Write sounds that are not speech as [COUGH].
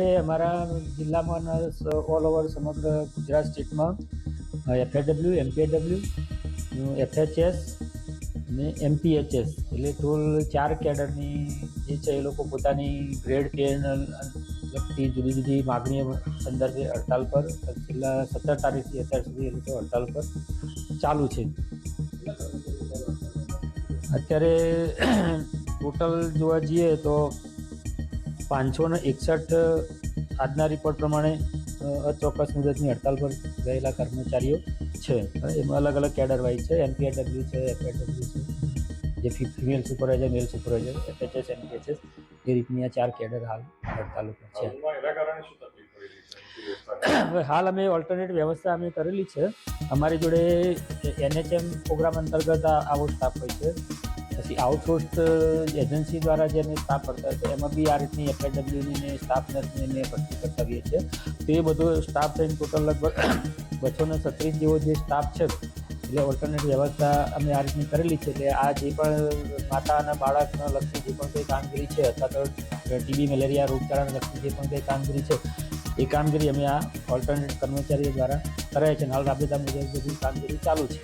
અમારા જિલ્લામાં all over સમગ્ર ગુજરાત સ્ટેટમાં એફએડબલ્યુ એમપીએડબલ્યુ એફએચએસ અને એમપીએચએસ એટલે ટોલ ચાર કેડરની જે છે એ લોકો પોતાની ગ્રેડ પેન લગતી જુદી જુદી માગણીઓ સંદર્ભે હડતાલ પર, છેલ્લા સત્તર તારીખથી અત્યાર સુધી એ લોકો હડતાલ પર ચાલુ છે. અત્યારે ટોટલ જોવા જઈએ તો પાંચસો ને એકસઠ આજના રિપોર્ટ પ્રમાણે અચોક્કસ મુદતની હડતાલ પર ગયેલા કર્મચારીઓ છે. એમાં અલગ અલગ કેડર વાઇઝ છે. એમપીએડબલ્યુ છે એફએડબલ્યુ છે જે female supervisor male supervisor FHS MPHS એ રીતની આ ચાર કેડર હાલ હડતાલ ઉપર છે. [COUGHS] હવે હાલ અમે ઓલ્ટરનેટ વ્યવસ્થા અમે કરેલી છે. અમારી જોડે એનએચએમ પ્રોગ્રામ અંતર્ગત આવો સ્ટાફ હોય છે. પછી આઉટસોર્સ એજન્સી દ્વારા જે અમે સ્ટાફ કરતા હતા એમાં બી આ રીતની એફએડબલ્યુની ને સ્ટાફ નર્સની ભરતી કરતા હોઈએ છીએ. તો એ બધો સ્ટાફ થઈને ટોટલ લગભગ [COUGHS] બસો ને છત્રીસ જેવો જે સ્ટાફ છે, એટલે ઓલ્ટરનેટ વ્યવસ્થા અમે આ રીતની કરેલી છે. એટલે આ જે પણ માતા અને બાળકને લગતી જે પણ કંઈ કામગીરી છે, અથવા તો ટીબી મેલેરિયા રોગચાળાને લગતી જે પણ કંઈ કામગીરી છે, એ કામગીરી અમે આ ઓલ્ટરનેટ કર્મચારીઓ દ્વારા કરાય છે. હાલ રાબેતા મુજબ બધી કામગીરી ચાલુ છે.